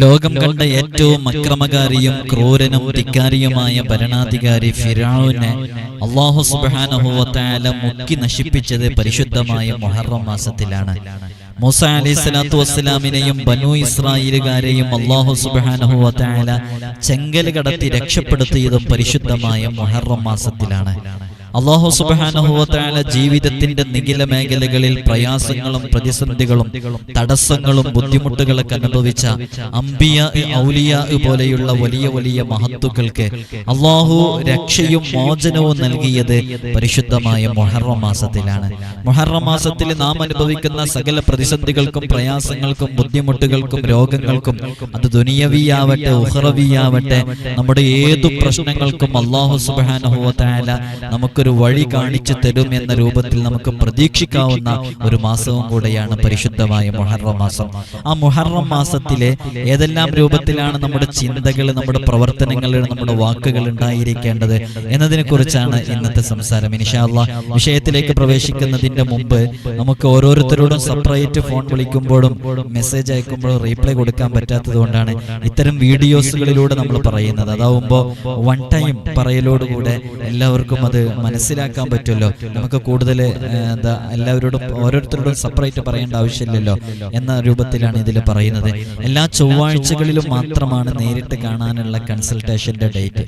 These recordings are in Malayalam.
ലോകം കണ്ട ഏറ്റവും അക്രമകാരിയും ക്രൂരനും ധിക്കാരിയുമായ ഭരണാധികാരി ഫിറാവിനെ അള്ളാഹു സുബാനഹുവത്തായ മുക്കി നശിപ്പിച്ചത് പരിശുദ്ധമായ മൊഹറം മാസത്തിലാണ്. മൂസ അലൈഹി സ്വലാത്തു വസ്സലാമിനെയും ബനു ഇസ്രായേലുകാരെയും അള്ളാഹു സുബാനഹുവത്തായ ചെങ്കൽ കടത്തി രക്ഷപ്പെടുത്തിയതും പരിശുദ്ധമായ മൊഹറം മാസത്തിലാണ്. അള്ളാഹു സുബാനഹുവത്തായ ജീവിതത്തിന്റെ നിഖില മേഖലകളിൽ പ്രയാസങ്ങളും പ്രതിസന്ധികളും തടസ്സങ്ങളും ബുദ്ധിമുട്ടുകളൊക്കെ അനുഭവിച്ച അംബിയ ഔലിയ പോലെയുള്ള വലിയ വലിയ മഹത്തുക്കൾക്ക് അള്ളാഹു രക്ഷയും മോചനവും നൽകിയത് പരിശുദ്ധമായ മൊഹറം മാസത്തിലാണ്. മൊഹറം മാസത്തിൽ നാം അനുഭവിക്കുന്ന സകല പ്രതിസന്ധികൾക്കും പ്രയാസങ്ങൾക്കും ബുദ്ധിമുട്ടുകൾക്കും രോഗങ്ങൾക്കും അത് ദുനിയവിയാവട്ടെ ഉഹ്റവിയാവട്ടെ നമ്മുടെ ഏതു പ്രശ്നങ്ങൾക്കും അള്ളാഹു സുബാനഹുവത്തായ നമുക്ക് നമുക്കൊരു വഴി കാണിച്ചു തരും എന്ന രൂപത്തിൽ നമുക്ക് പ്രതീക്ഷിക്കാവുന്ന ഒരു മാസവും കൂടെയാണ് പരിശുദ്ധമായ മുഹറം മാസം. ആ മുഹറം മാസത്തിലെ ഏതെല്ലാം രൂപത്തിലാണ് നമ്മുടെ ചിന്തകൾ നമ്മുടെ പ്രവർത്തനങ്ങൾ നമ്മുടെ വാക്കുകൾ ഉണ്ടായിരിക്കേണ്ടത് എന്നതിനെ കുറിച്ചാണ് ഇന്നത്തെ സംസാരം. ഇനിഷാല്ല വിഷയത്തിലേക്ക് പ്രവേശിക്കുന്നതിന്റെ മുമ്പ് നമുക്ക് ഓരോരുത്തരോടും സെപ്പറേറ്റ് ഫോൺ വിളിക്കുമ്പോഴും മെസ്സേജ് അയക്കുമ്പോഴും റീപ്ലൈ കൊടുക്കാൻ പറ്റാത്തത് കൊണ്ടാണ് ഇത്തരം വീഡിയോസുകളിലൂടെ നമ്മൾ പറയുന്നത്. അതാവുമ്പോൾ വൺ ടൈം പറയലോടുകൂടെ എല്ലാവർക്കും അത് മനസ്സിലാക്കാൻ പറ്റുമല്ലോ. നമുക്ക് കൂടുതൽ എന്താ എല്ലാവരോടും ഓരോരുത്തരോടും സെപ്പറേറ്റ് പറയേണ്ട ആവശ്യമില്ലല്ലോ എന്ന രൂപത്തിലാണ് ഇതിൽ പറയുന്നത്. എല്ലാ ചൊവ്വാഴ്ചകളിലും മാത്രമാണ് നേരിട്ട് കാണാനുള്ള കൺസൾട്ടേഷന്റെ ഡേറ്റ്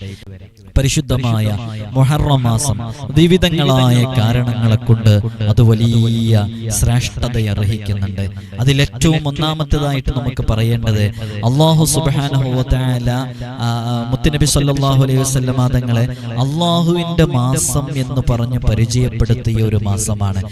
പരിശുദ്ധമായ മൊഹറം മാസം വിവിധങ്ങളായ കാരണങ്ങളെ കൊണ്ട് അത് വലിയ ശ്രേഷ്ഠത അർഹിക്കുന്നുണ്ട്. അതിലേറ്റവും ഒന്നാമത്തേതായിട്ട് നമുക്ക് പറയേണ്ടത് അള്ളാഹു സുബാനഹുല മുത്തുനബി സല്ലാഹു അലൈഹി വസ്ലമാതങ്ങളെ അള്ളാഹുവിന്റെ മാസം എന്ന് പറഞ്ഞ് പരിചയപ്പെടുത്തിയ ഒരു മാസമാണ്.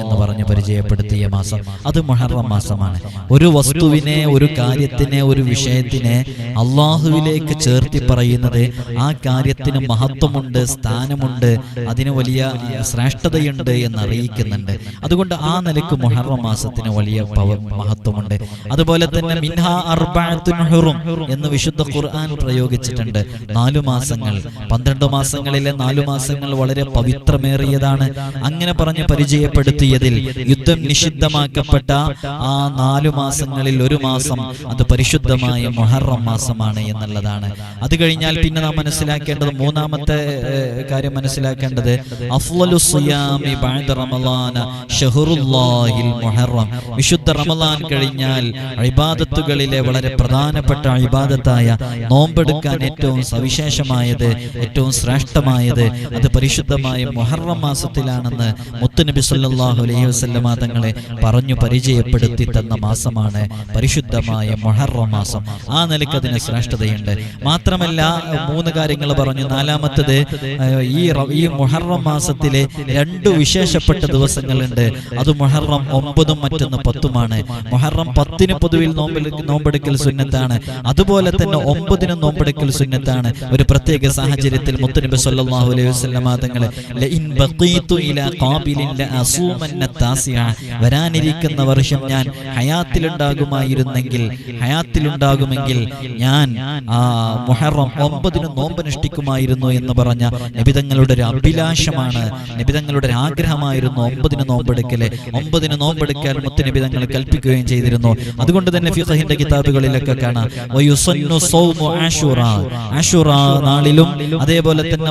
എന്ന് പറഞ്ഞ് പരിചയപ്പെടുത്തിയ മാസം. അത് മൊഹറം മാസമാണ്. ഒരു വസ്തുവിനെ ഒരു കാര്യത്തിനെ ഒരു വിഷയത്തിനെ അള്ളാഹുവിലേക്ക് ചേർത്തി പറയുന്നത് ആ കാര്യത്തിന് മഹത്വമുണ്ട് സ്ഥാനമുണ്ട് അതിന് വലിയ ശ്രേഷ്ഠതയുണ്ട് എന്ന് അറിയിക്കുന്നുണ്ട് അതുകൊണ്ട് ആ നിലയ്ക്ക് മൊഹറം മാസത്തിന് വലിയ മഹത്വമുണ്ട്. അതുപോലെ തന്നെ എന്ന് വിശുദ്ധ ഖുർആൻ പ്രയോഗിച്ചിട്ടുണ്ട്. നാലു മാസങ്ങൾ പന്ത്രണ്ട് മാസങ്ങളിലെ നാലു മാസങ്ങൾ വളരെ പവിത്രമേറിയതാണ്. അങ്ങനെ പറഞ്ഞ് പരിചയപ്പെടുത്തിയതിൽ യുദ്ധം നിഷിദ്ധമാക്കപ്പെട്ട ആ നാലു മാസങ്ങളിൽ ഒരു മാസം അത് പരിശുദ്ധമായ മൊഹറം മാസമാണ് എന്നുള്ളതാണ്. അത് കഴിഞ്ഞാൽ പിന്നെ നാം മനസ്സിലാക്കേണ്ടത് മൂന്നാമത്തെ കാര്യം മനസ്സിലാക്കേണ്ടത് വിശുദ്ധ റമലാൻ കഴിഞ്ഞാൽ ഇബാദത്തുകളിലെ വളരെ പ്രധാനപ്പെട്ട അഴിബാദത്തായ നോമ്പെടുക്കാൻ ഏറ്റവും സവിശേഷമായത് ഏറ്റവും ശ്രേഷ്ഠമായത് അത് പരിശുദ്ധമായ മൊഹറം മാസത്തിലാണെന്ന് മുത്തുനബി സല്ലാഹു അലൈഹി വസ്ലമ തങ്ങളെ പറഞ്ഞു പരിചയപ്പെടുത്തി തന്ന മാസമാണ് പരിശുദ്ധമായ മൊഹറം മാസം. ആ നിലയ്ക്ക് അതിന് ശ്രേഷ്ഠതയുണ്ട്. മാത്രമല്ല മൂന്ന് കാര്യങ്ങൾ പറഞ്ഞു. നാലാമത്തത് ഈ ഈ മൊഹറം മാസത്തിലെ രണ്ട് വിശേഷപ്പെട്ട ദിവസങ്ങളുണ്ട്. അത് മൊഹറം ഒമ്പതും മറ്റൊന്ന് പത്തുമാണ്. മൊഹറം പത്തിന് പൊതുവിൽ നോമ്പ് നോമ്പെടുക്കൽ സുന്നത്താണ്. അതുപോലെ തന്നെ ഒമ്പതിനും നോമ്പെടുക്കൽ സുന്നത്താണ്. ഒരു പ്രത്യേക സാഹചര്യത്തിൽ മുത്തനബി സല്ലല്ലാഹു അലൈഹി വസല്ലമ തങ്ങളെ ലഇൻ ബഖീതു ഇലാ ഖാബിലിൻ ലഅസൂമന്ന താസിഅ വരാനിരിക്കുന്ന വർഷം ഞാൻ ഹയാത്തിലുണ്ടാകുമായിരുന്നെങ്കിൽ ഹയാത്തിലുണ്ടാകുമെങ്കിൽ ഞാൻ ആ മുഹറം ഒമ്പതിന് നോമ്പനുഷ്ഠിക്കുമായിരുന്നു എന്ന് പറഞ്ഞ നബിതങ്ങളുടെ ഒരു അഭിലാഷമാണ് നബിതങ്ങളുടെ ഒരു ആഗ്രഹമായിരുന്നു ഒമ്പതിന് നോമ്പെടുക്കൽ. ഒമ്പതിന് നോമ്പെടുക്കാൻ മുത്ത് നബിതങ്ങൾ കൽപ്പിക്കുകയും ചെയ്തിരുന്നു. അതുകൊണ്ട് തന്നെ ഫിഖഹിന്റെ കിതാബുകളിലൊക്കെ കാണാം. നാളിലും അതേപോലെ തന്നെ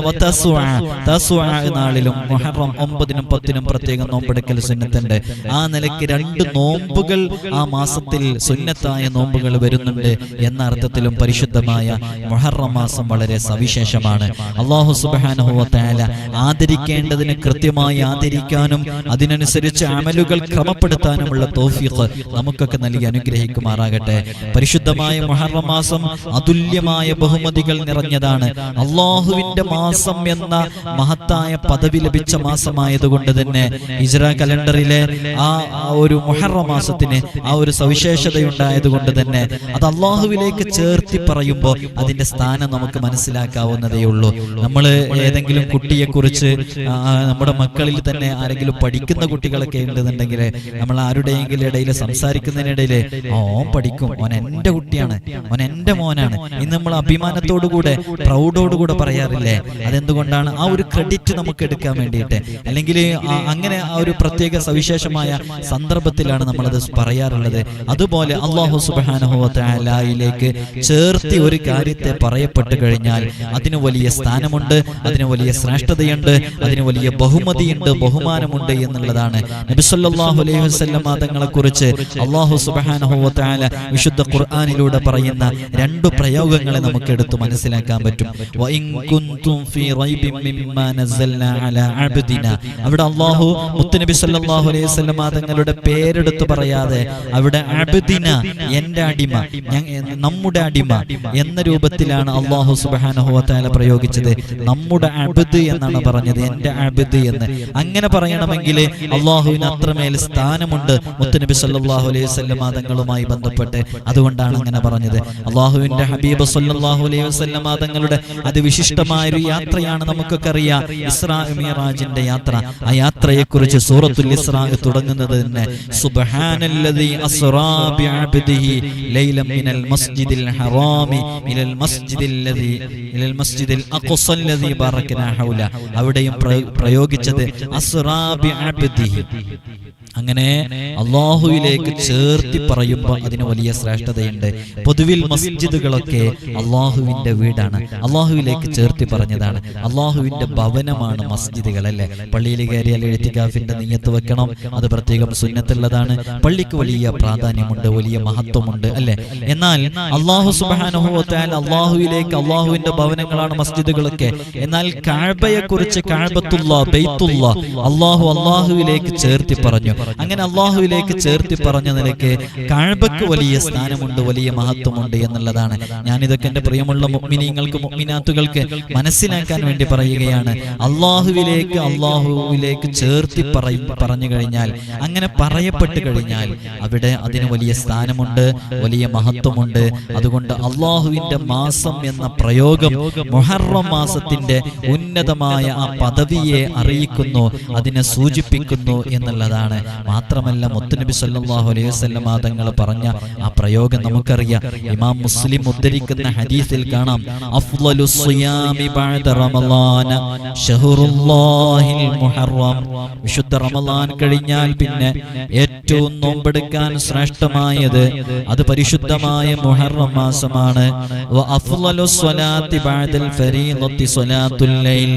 നാളിലും മുഹറം ഒമ്പതിനും പത്തിനും പ്രത്യേകം നോമ്പെടുക്കൽ സുന്നത്തുണ്ട്. ആ നിലയ്ക്ക് രണ്ട് നോമ്പുകൾ ആ മാസത്തിൽ സുന്നത്തായ നോമ്പുകൾ വരുന്നുണ്ട് എന്ന അർത്ഥത്തിലും പരിശുദ്ധമായ മുഹറം മാസം വളരെ സവിശേഷമാണ്. അള്ളാഹു സുബാനുഹുവല ആദരിക്കേണ്ടതിന് കൃത്യമായി ആദരിക്കാനും അതിനനുസരിച്ച് അമലുകൾ ക്രമപ്പെടുത്താനുമുള്ള തോഫീഖ് നമുക്കൊക്കെ നൽകി അനുഗ്രഹിക്കുമാറാകട്ടെ. പരിശുദ്ധമായ മുഹറം മാസം അതുല്യമായ ബഹുമതികൾ നിറഞ്ഞതാണ്. അള്ളാഹുവിന്റെ മാസം എന്ന മഹത്തായ പദവി ലഭിച്ച മാസമായതുകൊണ്ട് തന്നെ ഇജ്ര കലണ്ടറിലെ ആ ഒരു മൊഹറ മാസത്തിന് ആ ഒരു സവിശേഷതയുണ്ടായത് കൊണ്ട് തന്നെ അത് അള്ളാഹുവിലേക്ക് ചേർത്തി പറയുമ്പോൾ അതിന്റെ സ്ഥാനം നമുക്ക് മനസ്സിലാക്കാവുന്നതേ ഉള്ളൂ. നമ്മൾ ഏതെങ്കിലും കുട്ടിയെ കുറിച്ച് നമ്മുടെ മക്കളിൽ തന്നെ ആരെങ്കിലും പഠിക്കുന്ന കുട്ടികളൊക്കെ ഉണ്ടെന്നുണ്ടെങ്കിൽ നമ്മൾ ആരുടെയെങ്കിലും ഇടയിൽ സംസാരിക്കുന്നതിനിടയിൽ ഓൻ പഠിക്കും. ഓൻ എന്റെ കുട്ടിയാണ്. ഓൻ എന്റെ മോനാണ്. ഇന്ന് നമ്മൾ അഭിമാനത്തോടുകൂടെ പ്രൗഡോടുകൂടെ പറയാറില്ലേ? അതെന്തുകൊണ്ടാണ് ആ ഒരു ക്രെഡിറ്റ് നമുക്ക് എടുക്കാൻ വേണ്ടിയിട്ട്? അല്ലെങ്കിൽ അങ്ങനെ ആ ഒരു പ്രത്യേക സവിശേഷമായ സന്ദർഭത്തിലാണ് നമ്മളത് പറയാറുള്ളത്. അതുപോലെ അള്ളാഹു സുബാനഹുലായിലേക്ക് ചേർത്തി ഒരു കാര്യത്തെ പറയപ്പെട്ടു കഴിഞ്ഞാൽ അതിന് വലിയ സ്ഥാനമുണ്ട് അതിന് വലിയ ശ്രേഷ്ഠതയുണ്ട് അതിന് വലിയ ബഹുമതിയുണ്ട് ബഹുമാനമുണ്ട് എന്നുള്ളതാണ്. നബിസല്ലാഹു അലൈഹി വസ്ലം തങ്ങളെ കുറിച്ച് അള്ളാഹു സുബാനഹുല വിശുദ്ധ ഖുർആാനിലൂടെ പറയുന്ന രണ്ടു പ്രയോഗങ്ങളെ നമുക്ക് എടുത്ത് മനസ്സിലാക്കാൻ പറ്റും. അവിടെ അള്ളാഹു മുത്തുനബി സല്ലല്ലാഹു അലൈഹി സ്വലമ തങ്ങളുടെ പേരെടുത്ത് പറയാതെ അവിടെ അബ്ദിന എന്റെ അടിമ നമ്മുടെ അടിമ എന്ന രൂപത്തിലാണ് അള്ളാഹു സുബ്ഹാനഹു വതആല പ്രയോഗിച്ചത്. നമ്മുടെ അബ്ദ് എന്നാണ് പറഞ്ഞത് എന്റെ അബ്ദ് എന്ന്. അങ്ങനെ പറയണമെങ്കിൽ അള്ളാഹുവിന് അത്രമേൽ സ്ഥാനമുണ്ട് മുത്തുനബി സല്ലാഹു അലൈഹി വസല്ലം തങ്ങളുമായി ബന്ധപ്പെട്ട്. അതുകൊണ്ടാണ് അങ്ങനെ പറഞ്ഞത്. അള്ളാഹുവിന്റെ ഹബീബ് സല്ലാഹു അലൈഹി വസല്ലം തങ്ങളുടെ അതിവിശിഷ്ടമായ ഒരു യാത്രയാണ് നമുക്കൊക്കെ അറിയാം. ഇസ്രാ മിറാജിന്റെ യാത്ര. ആ യാത്രയെ കുറിച്ച് സൂറത്തുൽ ഇസ്രാ തുടങ്ങുന്നത് തന്നെ. സുബ്ഹാനല്ലദീ അസ്റാ ബിഅബ്ദിഹി ലൈലൻ മിനൽ മസ്ജിദിൽ ഹറാമി ഇലൽ മസ്ജിദില്ലദീ ഇലൽ മസ്ജിദിൽ ബറകനാ ഹൗല. അവിടെയും പ്രയോ- പ്രയോഗിച്ചത് അസ്റാ ബിഅബ്ദിഹി. അങ്ങനെ അള്ളാഹുവിലേക്ക് ചേർത്തി പറയുമ്പോൾ അതിന് വലിയ ശ്രേഷ്ഠതയുണ്ട്. പൊതുവിൽ മസ്ജിദുകളൊക്കെ അള്ളാഹുവിന്റെ വീടാണ്. അള്ളാഹുവിലേക്ക് ചേർത്തി പറഞ്ഞതാണ്. അള്ളാഹുവിന്റെ ഭവനമാണ് മസ്ജിദുകൾ അല്ലെ? പള്ളിയിൽ കയറിയാൽ എഴുത്തിക്കാഫിന്റെ നീയത്ത് വെക്കണം. അത് പ്രത്യേകം സുന്നത്തുള്ളതാണ്. പള്ളിക്ക് വലിയ പ്രാധാന്യമുണ്ട് വലിയ മഹത്വമുണ്ട് അല്ലെ? എന്നാൽ അള്ളാഹു സുബാനുഭവത്താൽ അള്ളാഹുവിലേക്ക് അള്ളാഹുവിന്റെ ഭവനങ്ങളാണ് മസ്ജിദുകളൊക്കെ. എന്നാൽ കാഴ്ബയെ കുറിച്ച് കാഴ്ബത്തുള്ള അള്ളാഹു അള്ളാഹുവിലേക്ക് ചേർത്തി പറഞ്ഞു. അങ്ങനെ അള്ളാഹുവിലേക്ക് ചേർത്തി പറഞ്ഞ നിലയ്ക്ക് കാഴ്ബക്ക് വലിയ സ്ഥാനമുണ്ട് വലിയ മഹത്വമുണ്ട് എന്നുള്ളതാണ്. ഞാൻ ഇതൊക്കെ എന്റെ പ്രിയമുള്ള മുഗ്മിനീങ്ങൾക്ക് മുഗ്മിനാത്തുകൾക്ക് മനസ്സിലാക്കാൻ വേണ്ടി പറയുകയാണ്. അള്ളാഹുവിലേക്ക് അള്ളാഹുവിലേക്ക് ചേർത്തി പറയും പറഞ്ഞു കഴിഞ്ഞാൽ അങ്ങനെ പറയപ്പെട്ടു കഴിഞ്ഞാൽ അവിടെ അതിന് വലിയ സ്ഥാനമുണ്ട് വലിയ മഹത്വമുണ്ട്. അതുകൊണ്ട് അള്ളാഹുവിന്റെ മാസം എന്ന പ്രയോഗം മുഹറം മാസത്തിന്റെ ഉന്നതമായ ആ പദവിയെ അറിയിക്കുന്നു അതിനെ സൂചിപ്പിക്കുന്നു എന്നുള്ളതാണ്. മാത്രമല്ല മുത്തുനബി സല്ലാഹു അലൈഹി വസ്ലം തങ്ങൾ പറഞ്ഞ ആ പ്രയോഗം നമുക്കറിയാം. ഇമാം മുസ്ലിം ഉദ്ധരിക്കുന്ന ഹദീസിൽ കാണാം. അഫ്ളലു സിയാമി ബഅദ റമളാന ഷഹറുല്ലാഹിൽ മുഹറം. വിശുദ്ധ റമളാൻ കഴിഞ്ഞാൽ പിന്നെ ഏറ്റവും നോമ്പെടുക്കാൻ ശ്രേഷ്ഠമായത് അത് പരിശുദ്ധമായ മുഹറം മാസമാണ്. സ്വലാത്തി ബഅദൽ സ്വലാത്തുൽ ലൈൽ.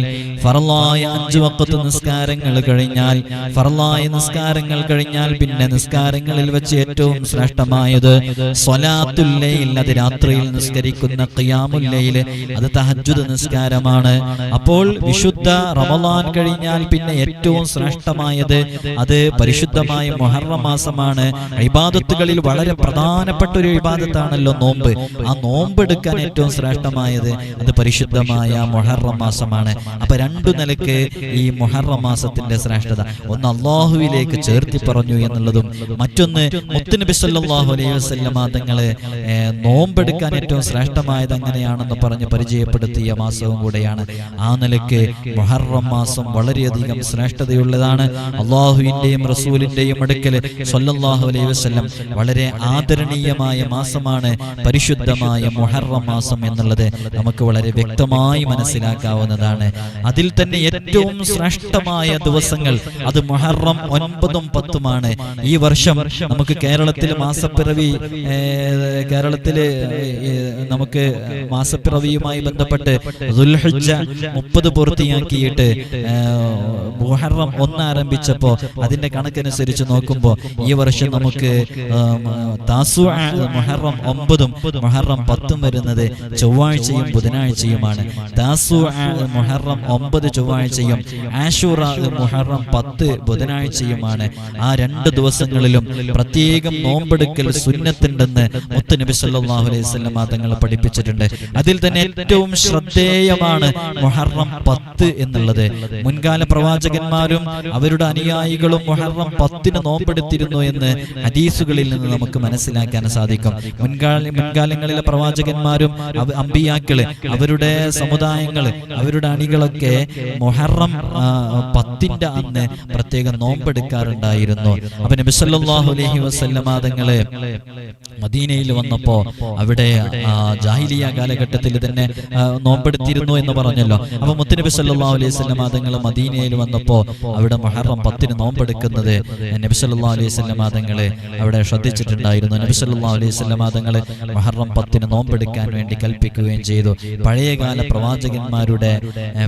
ഫർളായ അഞ്ച് നിസ്കാരങ്ങൾ കഴിഞ്ഞാൽ ഫർളായ നിസ്കാരങ്ങൾ കഴിഞ്ഞാൽ പിന്നെ നിസ്കാരങ്ങളിൽ വെച്ച് ഏറ്റവും ശ്രേഷ്ഠമായത് സ്വലാത്തുൽ ലൈൽ അത് രാത്രിയിൽ നിസ്കരിക്കുന്ന ഖിയാമുൽ ലൈൽ അത് തഹജുദ് നിസ്കാരമാണ്. അപ്പോൾ വിശുദ്ധ റമലാൻ കഴിഞ്ഞാൽ പിന്നെ ഏറ്റവും ശ്രേഷ്ഠമായത് അത് പരിശുദ്ധമായ മുഹറം മാസമാണ്. ഇബാദത്തുകളിൽ വളരെ പ്രധാനപ്പെട്ട ഒരു ഇബാദത്താണല്ലോ നോമ്പ്. ആ നോമ്പ് എടുക്കാൻ ഏറ്റവും ശ്രേഷ്ഠമായത് അത് പരിശുദ്ധമായ മുഹറം മാസമാണ്. അപ്പൊ രണ്ടു നിലയ്ക്ക് ഈ മുഹറം മാസത്തിന്റെ ശ്രേഷ്ഠത. ഒന്ന് അള്ളാഹുവിലേക്ക് ചേർത്തി പറഞ്ഞു എന്നുള്ളതും മറ്റൊന്ന് മുത്തുനബി സല്ലാഹു അലൈഹി വസല്ലമ തങ്ങളെ നോമ്പെടുക്കാൻ ഏറ്റവും ശ്രേഷ്ഠമായത് അങ്ങനെയാണെന്ന് പറഞ്ഞ് പരിചയപ്പെടുത്തിയ മാസവും കൂടെയാണ്. ആ നിലയ്ക്ക് മുഹറം മാസം വളരെയധികം ശ്രേഷ്ഠതയുള്ളതാണ്. അള്ളാഹുവിന്റെയും റസൂലിന്റെയും അടുക്കൽ സല്ലല്ലാഹു അലൈഹി വസല്ലം വളരെ ആദരണീയമായ മാസമാണ് പരിശുദ്ധമായ മുഹറം മാസം എന്നുള്ളത്. നമുക്ക് വളരെ വ്യക്തമായി മനസ്സിലാക്കാവുന്നതാണ്. അതിൽ തന്നെ ഏറ്റവും ശ്രേഷ്ഠമായ ദിവസങ്ങൾ അത് മുഹറം ഒൻപതും പത്തുമാണ് ഈ വർഷം നമുക്ക് കേരളത്തിൽ മാസപ്പിറവി കേരളത്തിൽ നമുക്ക് മാസപ്പിറവിയുമായി ബന്ധപ്പെട്ട് ദുൽഹജ്ജ മുപ്പത് പൂർത്തിയാക്കിയിട്ട് മുഹറം ഒന്ന് ആരംഭിച്ചപ്പോ അതിന്റെ കണക്കനുസരിച്ച് നോക്കുമ്പോൾ ഈ വർഷം നമുക്ക് താസു മുഹറം ഒമ്പതും മുഹറം പത്തും വരുന്നത് ചൊവ്വാഴ്ചയും ബുധനാഴ്ചയുമാണ്. താസു മുഹറം ഒമ്പത് ചൊവ്വാഴ്ചയും ആഷൂറ മുഹറം പത്ത് ബുധനാഴ്ചയുമാണ്. ആ രണ്ട് ദിവസങ്ങളിലും പ്രത്യേകം നോമ്പെടുക്കൽ സുന്നത്തുണ്ടെന്ന് മുത്തുനബി സല്ലാഹു അലൈഹി തങ്ങൾ പഠിപ്പിച്ചിട്ടുണ്ട്. അതിൽ തന്നെ ഏറ്റവും ശ്രദ്ധേയമാണ് മൊഹറം പത്ത് എന്നുള്ളത്. മുൻകാല പ്രവാചകന്മാരും അവരുടെ അനുയായികളും മൊഹറം പത്തിന് നോമ്പെടുത്തിരുന്നു എന്ന് ഹദീസുകളിൽ നിന്ന് നമുക്ക് മനസ്സിലാക്കാൻ സാധിക്കും. മുൻകാല മുൻകാലങ്ങളിലെ പ്രവാചകന്മാരും അമ്പിയാക്കൾ അവരുടെ സമുദായങ്ങൾ അവരുടെ അണികളൊക്കെ മൊഹറം പത്തിന്റെ അന്ന് പ്രത്യേകം നോമ്പെടുക്കാറുണ്ടായിരുന്നു അപ്പൊ നബി സല്ലല്ലാഹു അലൈഹി വസല്ലമ തങ്ങൾ മദീനയിൽ വന്നപ്പോ അവിടെ ജാഹിലിയ കാലഘട്ടത്തിൽ തന്നെ നോമ്പെടുത്തിരുന്നു എന്ന് പറഞ്ഞല്ലോ. അപ്പൊ മുത്തുനബി സല്ലാ അലൈഹി വസല്ലമ തങ്ങൾ മദീനയിൽ വന്നപ്പോ അവിടെ മുഹറം പത്തിന് നോമ്പെടുക്കുന്നത് നബി സല്ലാ അലൈഹി വസല്ലമ തങ്ങൾ അവിടെ ശ്രദ്ധിച്ചിട്ടുണ്ടായിരുന്നു. നബി സല്ലാ അലൈഹി മഹറം മുഹറം പത്തിന് നോമ്പെടുക്കാൻ വേണ്ടി കൽപ്പിക്കുകയും ചെയ്തു. പഴയകാല പ്രവാചകന്മാരുടെ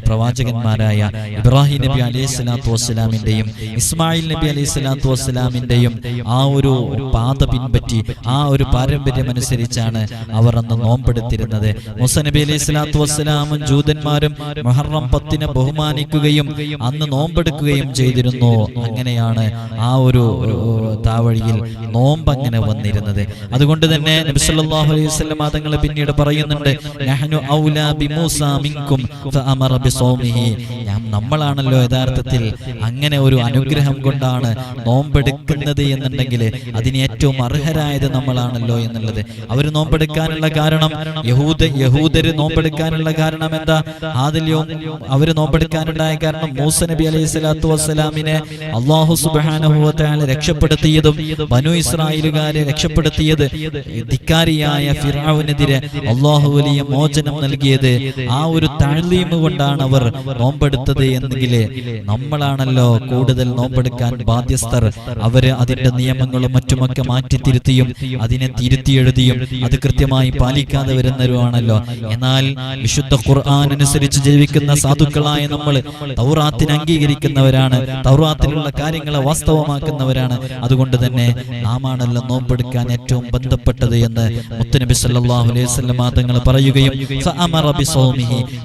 പ്രവാചകന്മാരായ ഇബ്രാഹിം നബി അലൈഹി സ്വലാത്തു വസ്സലാമിന്റെയും ഇസ്മായിൽ നബി അലൈഹി സ്വലാത്തു വസ്സലാമിന്റെയും ആ ഒരു പാത പിൻപറ്റി ആ ഒരു പാരമ്പര്യം അനുസരിച്ചാണ് അവർ അന്ന് നോമ്പെടുത്തിരുന്നത്. മുസനബി അലൈഹി സ്വലാത്തു വസ്സലാമും ജൂതന്മാരും മുഹറം പത്തിനെ ബഹുമാനിക്കുകയും അന്ന് നോമ്പെടുക്കുകയും ചെയ്തിരുന്നു. അങ്ങനെയാണ് ആ ഒരു താവഴിയിൽ നോമ്പ് അങ്ങനെ വന്നിരുന്നത്. അതുകൊണ്ട് തന്നെ നബി സല്ലല്ലാഹു അലൈഹി വസ്ലം തങ്ങൾ പിന്നീട് പറയുന്നുണ്ട് നമ്മളാണല്ലോ യഥാർത്ഥത്തിൽ അങ്ങനെ ഒരു അനുഗ്രഹം കൊണ്ടാണ് നോമ്പെടുക്കുന്നത് എന്നുണ്ടെങ്കിൽ അതിന് ഏറ്റവും അർഹരായത് നമ്മളാണല്ലോ എന്നുള്ളത്. അവർ നോമ്പെടുക്കാനുള്ള കാരണം യഹൂദ യഹൂദര് നോമ്പെടുക്കാനുള്ള കാരണം എന്താ? ആദില്യവും അവർ നോമ്പെടുക്കാനുണ്ടായ കാരണം മൂസ നബി അലൈഹി സ്വലാത്തു വസ്സലാമിനെ അള്ളാഹു സുബാനുഭവത്തെയാണ് രക്ഷപ്പെടുത്തിയതും ബനു ഇസ്രായേലുകാരെ രക്ഷപ്പെടുത്തിയത് ധിക്കാരിയായ ഫിറാവിനെതിരെ അള്ളാഹു വലിയ മോചനം നൽകിയത്. ആ ഒരു താഴ്ലീമ് കൊണ്ടാണ് അവർ നോമ്പെടുത്തത് എന്നെങ്കിൽ നമ്മളാണല്ലോ കൂടുതൽ നോമ്പെടുക്കാൻ ബാധ്യസ്ഥർ. അവർ അതിന്റെ നിയമങ്ങളും മറ്റുമൊക്കെ മാറ്റി തിരുത്തിയും അതിനെ തിരുത്തി എഴുതിയും അത് കൃത്യമായി പാലിക്കാതെ വരുന്നവരുമാണല്ലോ. എന്നാൽ വിശുദ്ധ ഖുർആൻ അനുസരിച്ച് ജീവിക്കുന്ന സാധുക്കളായ നമ്മൾ തൗറാത്തിനെ അംഗീകരിക്കുന്നവരാണ് തൗറാത്തിലുള്ള കാര്യങ്ങളെ വാസ്തവമാക്കുന്നവരാണ്. അതുകൊണ്ട് തന്നെ നാമാണല്ലോ നോമ്പെടുക്കാൻ ഏറ്റവും ബന്ധപ്പെട്ടത് എന്ന് മുത്തനബി സല്ലാഹു അലൈഹി തങ്ങൾ പറയുകയും